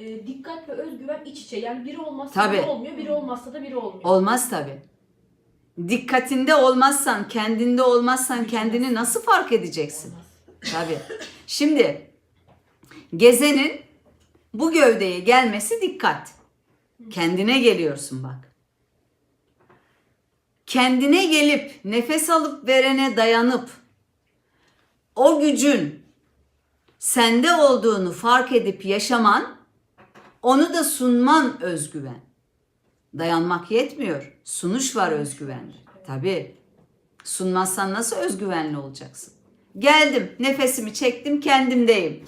e, dikkat ve özgüven iç içe. Yani biri olmazsa Tabii. biri olmuyor, biri olmazsa da biri olmuyor. Olmaz tabi. Dikkatinde olmazsan, kendinde olmazsan kendini nasıl fark edeceksin? Tabii. Şimdi gezenin bu gövdeye gelmesi dikkat. Kendine geliyorsun bak. Kendine gelip nefes alıp verene dayanıp o gücün sende olduğunu fark edip yaşaman, onu da sunman özgüven. Dayanmak yetmiyor. Sunuş var özgüvende. Tabii. Sunmazsan nasıl özgüvenli olacaksın? Geldim, nefesimi çektim, kendimdeyim.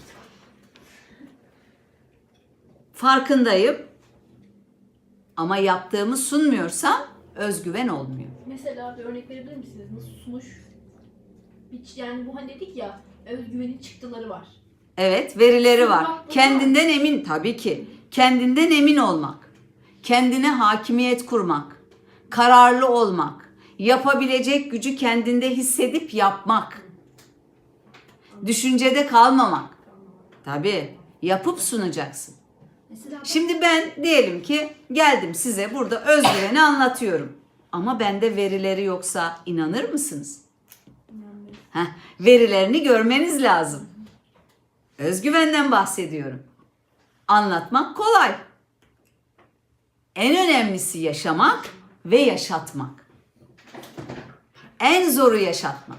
Farkındayım. Ama yaptığımı sunmuyorsam özgüven olmuyor. Mesela bir örnek verebilir misiniz? Nasıl sunuş? Yani bu hani dedik ya özgüvenin çıktıları var. Evet, verileri var. Kendinden emin tabii ki. Kendinden emin olmak. Kendine hakimiyet kurmak. Kararlı olmak. Yapabilecek gücü kendinde hissedip yapmak. Düşüncede kalmamak. Tabii. Yapıp sunacaksın. Şimdi ben diyelim ki geldim size burada özgüveni anlatıyorum. Ama bende verileri yoksa inanır mısınız? Heh, verilerini görmeniz lazım. Özgüvenden bahsediyorum. Anlatmak kolay. En önemlisi yaşamak ve yaşatmak. En zoru yaşatmak.